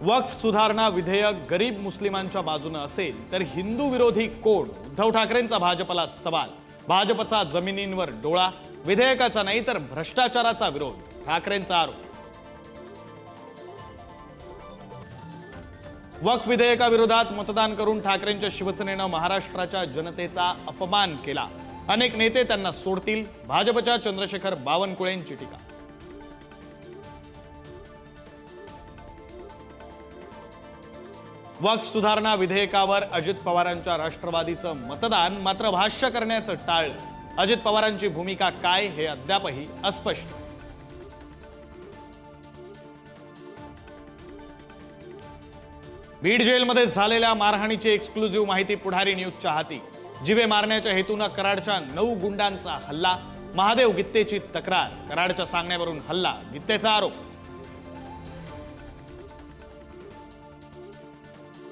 वक्फ सुधारणा विधेयक गरीब मुस्लिमांच्या बाजूनं असेल तर हिंदू विरोधी कोण? उद्धव ठाकरेंचा भाजपला सवाल. भाजपचा जमिनींवर डोळा विधेयकाचा नाही तर भ्रष्टाचाराचा विरोध ठाकरेंचा आरोप. वक्फ विधेयकाविरोधात मतदान करून ठाकरेंच्या शिवसेनेनं महाराष्ट्राच्या जनतेचा अपमान केला. अनेक नेते त्यांना सोडतील. भाजपच्या चंद्रशेखर बावनकुळेंची टीका. वक्फ सुधारणा विधेयकावर अजित पवारांच्या राष्ट्रवादीचं मतदान मात्र भाष्य करण्याचं टाळलं अजित पवारांची भूमिका काय हे अद्यापही अस्पष्ट. बीड जेलमध्ये झालेल्या मारहाणीची एक्सक्लुझिव्ह माहिती पुढारी न्यूजच्या हाती. जिवे मारण्याच्या हेतूनं कराडच्या नऊ गुंडांचा हल्ला. महादेव गित्तेची तक्रार. कराडच्या सांगण्यावरून हल्ला. गित्तेचा आरोप.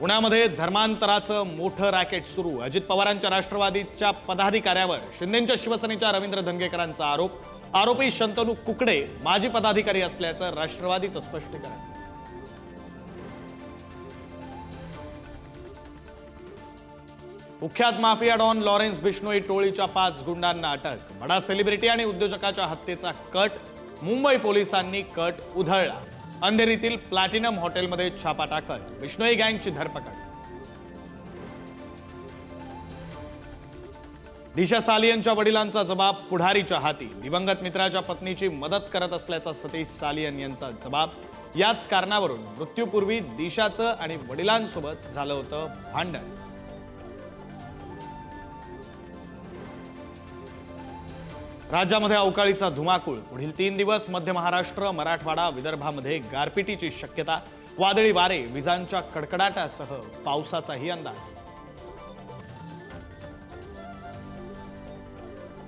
पुण्यामध्ये धर्मांतराचं मोठं रॅकेट सुरू. अजित पवारांच्या राष्ट्रवादीच्या पदाधिकाऱ्यावर शिंदेच्या शिवसेनेच्या रवींद्र धंगेकरांचा आरोप. आरोपी शंतनू कुकडे माजी पदाधिकारी असल्याचं राष्ट्रवादीचं स्पष्टीकरण. कुख्यात माफिया डॉन लॉरेन्स बिष्णोई टोळीच्या पाच गुंडांना अटक. बडा सेलिब्रिटी आणि उद्योजकाच्या हत्येचा कट. मुंबई पोलिसांनी कट उधळला. अंधेरीतील प्लॅटिनम हॉटेलमध्ये छापा टाकत विष्णोई गँगची धरपकड. दिशा सालियनच्या वडिलांचा जबाब पुढारीच्या हाती. दिवंगत मित्राच्या पत्नीची मदत करत असल्याचा सतीश सालियन यांचा जबाब. याच कारणावरून मृत्यूपूर्वी दिशाचं आणि वडिलांसोबत झालं होतं भांडण. राज्यामध्ये अवकाळीचा धुमाकूळ. पुढील तीन दिवस मध्य महाराष्ट्र मराठवाडा विदर्भामध्ये गारपिटीची शक्यता. वादळी वारे विजांच्या कडकडाटासह पावसाचाही अंदाज.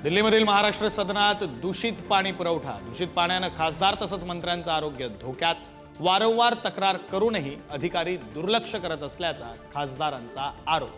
दिल्लीमधील महाराष्ट्र सदनात दूषित पाणी पुरवठा. दूषित पाण्यानं खासदार तसंच मंत्र्यांचं आरोग्य धोक्यात. वारंवार तक्रार करूनही अधिकारी दुर्लक्ष करत असल्याचा खासदारांचा आरोप.